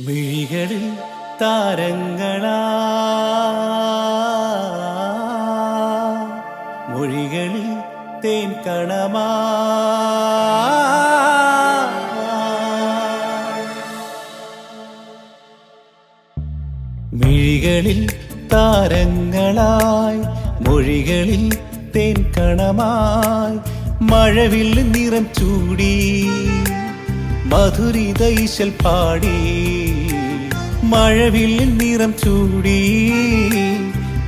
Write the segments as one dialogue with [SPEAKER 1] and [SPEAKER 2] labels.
[SPEAKER 1] മിഴികളിൽ താരങ്ങളാ. മൊഴികളിൽ തേൻ കണമാ. മിഴികളിൽ താരങ്ങളായി മൊഴികളിൽ തേൻ കണമായി. മഴവിൽ നിറം ചൂടി മധുരിതൈശൽ പാടി. മഴവിൽ നിറം ചൂടി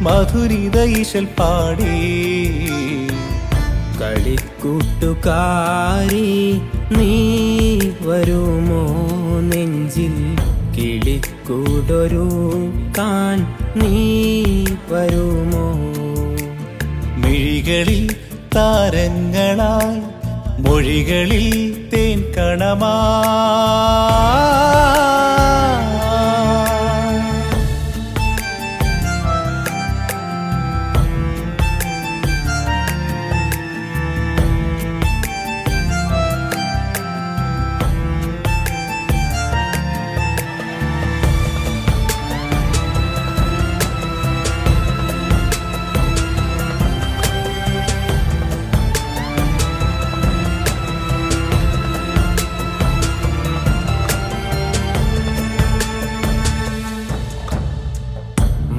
[SPEAKER 1] മധുരിത ഈശൽ പാടി.
[SPEAKER 2] കളിക്കൂട്ടുകാരി നീ വരുമോ നെഞ്ചിൽ? കിളിക്കൂടൊരു കാൻ നീ വരുമോ?
[SPEAKER 1] മിഴികളിൽ താരങ്ങളായി മൊഴികളിൽ തേൻ കണമാ.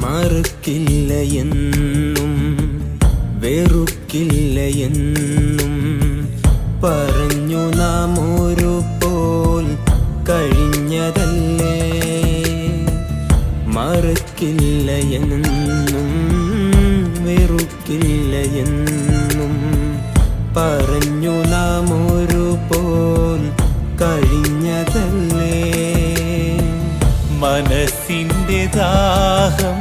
[SPEAKER 2] മറുക്കില്ല എന്നും വെറുക്കില്ല എന്നും. പറഞ്ഞു നാം ഒരു പോൽ കഴിഞ്ഞതല്ലേ? മറുക്കില്ല എന്നും വെറുക്കില്ല എന്നും. പറഞ്ഞു
[SPEAKER 1] ദാഹം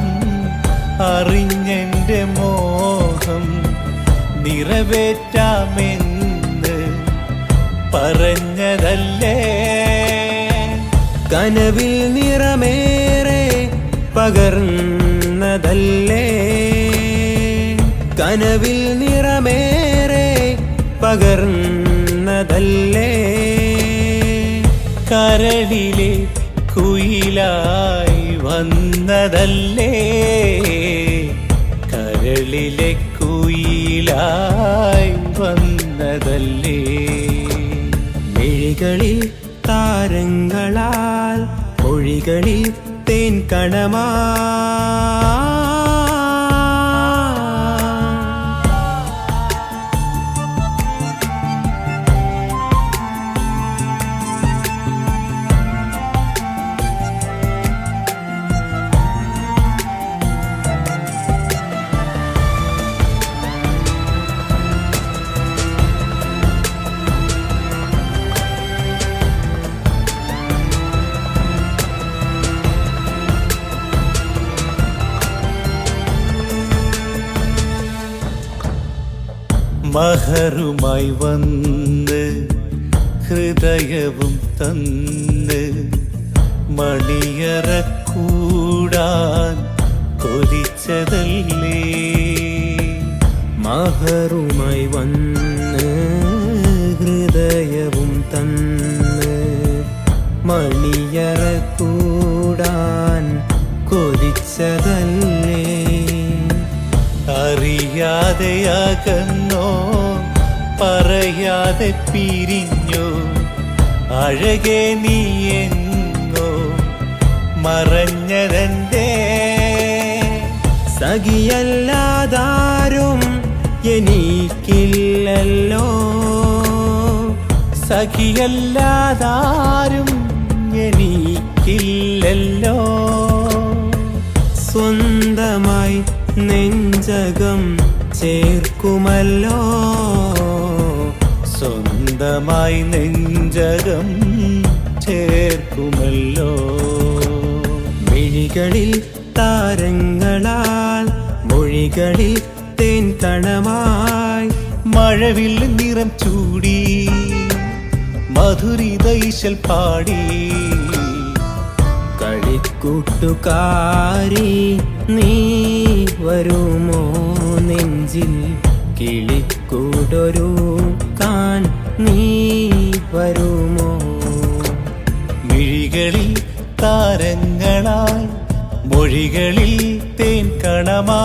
[SPEAKER 1] അറിഞ്ഞെന്റെ മോഹം നിറവേറ്റാമെന്ന് പറഞ്ഞതല്ലേ?
[SPEAKER 2] കനവിൽ നിറമേറെ പകർന്നതല്ലേ? കനവിൽ നിറമേറെ പകർന്നതല്ലേ?
[SPEAKER 1] കരളിലെ കുയിലായി വന്നതല്ലേ? കരളിലെ കുയിലായി വന്നതല്ലേ?
[SPEAKER 2] മിഴികളിൽ താരങ്ങളാൽ മൊഴികളിൽ തേൻ കണമാ
[SPEAKER 1] മഹറുമായി വന്ന് ഹൃദയവും തന്ന് മണിയറക്കൂടാൻ കൊതിച്ചതല്ലേ?
[SPEAKER 2] മഹറുമായി വന്ന് ഹൃദയവും തന്ന് മണിയറക്കൂടാൻ കൊതിച്ചതല്ലേ?
[SPEAKER 1] അറിയാതെ അകന്നോ പറയാതെ പിരിഞ്ഞു. അഴകെ നീ എങ്ങോ മറഞ്ഞതെന്തേ?
[SPEAKER 2] സഖിയല്ലാതാരും എനിക്കില്ലല്ലോ.
[SPEAKER 1] സഖിയല്ലാതാരും എനിക്കില്ലല്ലോ.
[SPEAKER 2] സ്വന്തമായി നെഞ്ചകം ചേർക്കുമല്ലോ.
[SPEAKER 1] സ്വന്തമായി നെഞ്ചകം ചേർക്കുമല്ലോ.
[SPEAKER 2] മിഴികളിൽ താരങ്ങളാൽ മൊഴികളിൽ തേൻ തണമായി
[SPEAKER 1] മഴവിൽ നിറം ചൂടി മധുരിതൈശൽ പാടി.
[SPEAKER 2] കളിക്കൂട്ടുകാരി നീ വരുമോ നെഞ്ചിൽ? കിളിക്കൂടൊരു കാൻ നീ വരുമോ?
[SPEAKER 1] മിഴികളിൽ താരങ്ങളായി മൊഴികളിൽ തേൻ കണമായി